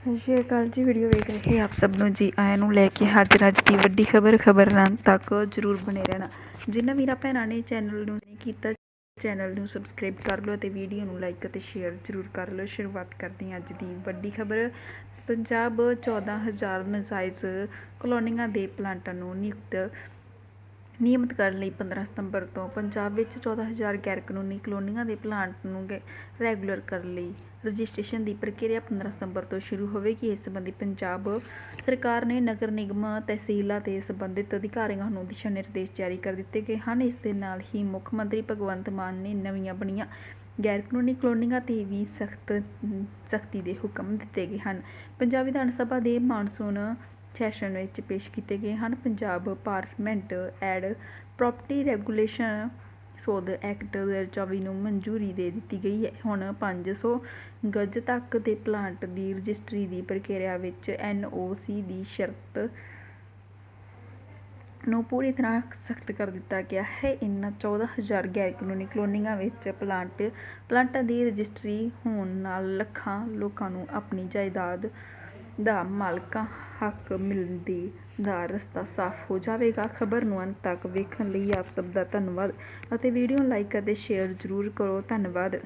ਸਤਿ ਸ਼੍ਰੀ ਅਕਾਲ ਜੀ ਵੀਡੀਓ ਵੇਖ ਰਹੇ ਆਪ ਸਭ ਨੂੰ ਜੀ। ਆਇਆਂ ਨੂੰ ਲੈ ਕੇ ਹਾਜ਼ਰ ਅੱਜ ਦੀ ਵੱਡੀ ਖਬਰ, ਖਬਰਾਂ ਤੱਕ ਜਰੂਰ ਬਣੇ ਰਹਿਣਾ। ਜਿਨ੍ਹਾਂ ਵੀਰਾਂ ਭੈਣਾਂ ਨੇ ਚੈਨਲ ਨੂੰ ਨਹੀਂ ਕੀਤਾ ਚੈਨਲ ਨੂੰ ਸਬਸਕ੍ਰਾਈਬ ਕਰ ਲਓ ਤੇ ਵੀਡੀਓ ਨੂੰ ਲਾਈਕ ਅਤੇ ਸ਼ੇਅਰ ਜਰੂਰ ਕਰ ਲਓ। ਸ਼ੁਰੂਆਤ ਕਰਦੇ ਹਾਂ ਅੱਜ ਦੀ ਵੱਡੀ ਖਬਰ। ਪੰਜਾਬ 14000 ਨਜਾਇਜ਼ ਕਲੋਨੀਆਂ ਦੇ ਪਲਾਂਟਾਂ ਨੂੰ ਨਿਯੁਕਤ ਨਿਯਮਿਤ ਕਰਨ ਲਈ 15 ਸਤੰਬਰ ਤੋਂ ਪੰਜਾਬ ਵਿੱਚ 14000 ਗੈਰ ਕਾਨੂੰਨੀ ਕਲੋਨੀਆਂ ਦੇ ਪਲਾਂਟ ਨੂੰ ਰੈਗੂਲਰ ਕਰਨ ਲਈ ਰਜਿਸਟ੍ਰੇਸ਼ਨ ਦੀ ਪ੍ਰਕਿਰਿਆ 15 ਸਤੰਬਰ ਤੋਂ ਸ਼ੁਰੂ ਹੋਵੇਗੀ। ਇਸ ਸੰਬੰਧੀ ਪੰਜਾਬ ਸਰਕਾਰ ਨੇ ਨਗਰ ਨਿਗਮ, ਤਹਿਸੀਲਾਂ ਤੇ ਸੰਬੰਧਿਤ ਅਧਿਕਾਰੀਆਂ ਨੂੰ ਦਿਸ਼ਾ ਨਿਰਦੇਸ਼ ਜਾਰੀ ਕਰ ਦਿੱਤੇ ਗਏ ਹਨ। ਇਸ ਦੇ ਨਾਲ ਹੀ ਮੁੱਖ ਮੰਤਰੀ ਭਗਵੰਤ ਮਾਨ ਨੇ ਨਵੀਆਂ ਬਣੀਆਂ ਗੈਰ ਕਾਨੂੰਨੀ ਕਲੋਨੀਆਂ ਤੇ ਵੀ ਸਖਤ, ਸਖਤੀ ਦੇ ਹੁਕਮ ਦਿੱਤੇ ਗਏ ਹਨ। ਪੰਜਾਬ ਵਿਧਾਨ ਸਭਾ ਦੇ ਮਾਨਸੂਨ ਸੈਸ਼ਨ ਵਿੱਚ ਪੇਸ਼ ਕੀਤੇ ਗਏ ਹਨ। Punjab parliament and property regulation ਸੋਧ ਐਕਟ 2024 ਨੂੰ ਮਨਜ਼ੂਰੀ ਦੇ ਦਿੱਤੀ ਗਈ ਹੈ। ਹੁਣ ਪੰਜ ਸੌ ਗਜ ਤੱਕ ਦੇ ਪਲਾਂਟ ਦੀ ਰਜਿਸਟਰੀ ਦੀ ਪ੍ਰਕਿਰਿਆ ਵਿੱਚ ਐਨ ਓ ਸੀ ਦੀ ਸ਼ਰਤ ਨੂੰ ਪੂਰੀ ਤਰ੍ਹਾਂ ਸਖਤ ਕਰ ਦਿੱਤਾ ਗਿਆ ਹੈ। ਇਨ੍ਹਾਂ 14000 ਗੈਰ ਕਾਨੂੰਨੀ ਕਲੋਨੀਆਂ ਵਿੱਚ ਪਲਾਂਟ, ਪਲਾਂਟਾਂ ਦੀ ਰਜਿਸਟਰੀ ਹੋਣ ਨਾਲ ਲੱਖਾਂ ਲੋਕਾਂ ਨੂੰ ਆਪਣੀ ਜਾਇਦਾਦ ਦਾ ਮਾਲਕਾਂ ਹੱਕ ਮਿਲਣ ਦੀ ਦਾ ਰਸਤਾ ਸਾਫ਼ ਹੋ ਜਾਵੇਗਾ। ਖਬਰ ਨੂੰ ਅੰਤ ਤੱਕ ਵੇਖਣ ਲਈ ਆਪ ਸਭ ਦਾ ਧੰਨਵਾਦ ਅਤੇ ਵੀਡੀਓ ਨੂੰ ਲਾਈਕ ਅਤੇ ਸ਼ੇਅਰ ਜ਼ਰੂਰ ਕਰੋ। ਧੰਨਵਾਦ।